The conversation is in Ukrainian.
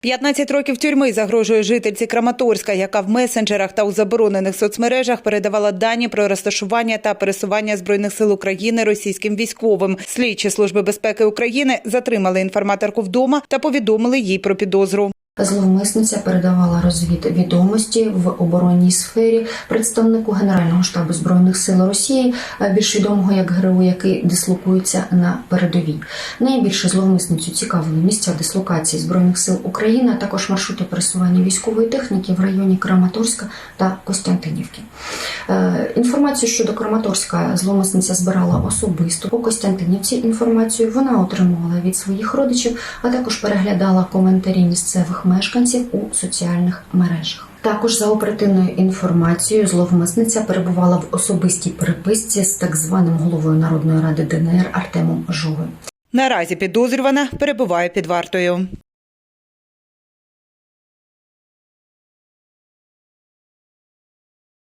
15 років тюрми загрожує жительці Краматорська, яка в месенджерах та у заборонених соцмережах передавала дані про розташування та пересування збройних сил України російським військовим. Слідчі служби безпеки України затримали інформаторку вдома та повідомили їй про підозру. Зловмисниця передавала розвідвідомості в оборонній сфері представнику Генерального штабу збройних сил Росії, е, більш відомого як ГРУ, який дислокується на передовій. Найбільше зловмисницю цікавили місця дислокації збройних сил України, а також маршрути пересування військової техніки в районі Краматорська та Костянтинівки. Е, Інформацію щодо Краматорська зловмисниця збирала особисто по Костянтинівці. Інформацію вона отримувала від своїх родичів, а також переглядала коментарі місцевих мешканців у соціальних мережах. Також за оперативною інформацією зловмисниця перебувала в особистій переписці з так званим головою Народної ради ДНР Артемом Жовим. Наразі підозрювана перебуває під вартою.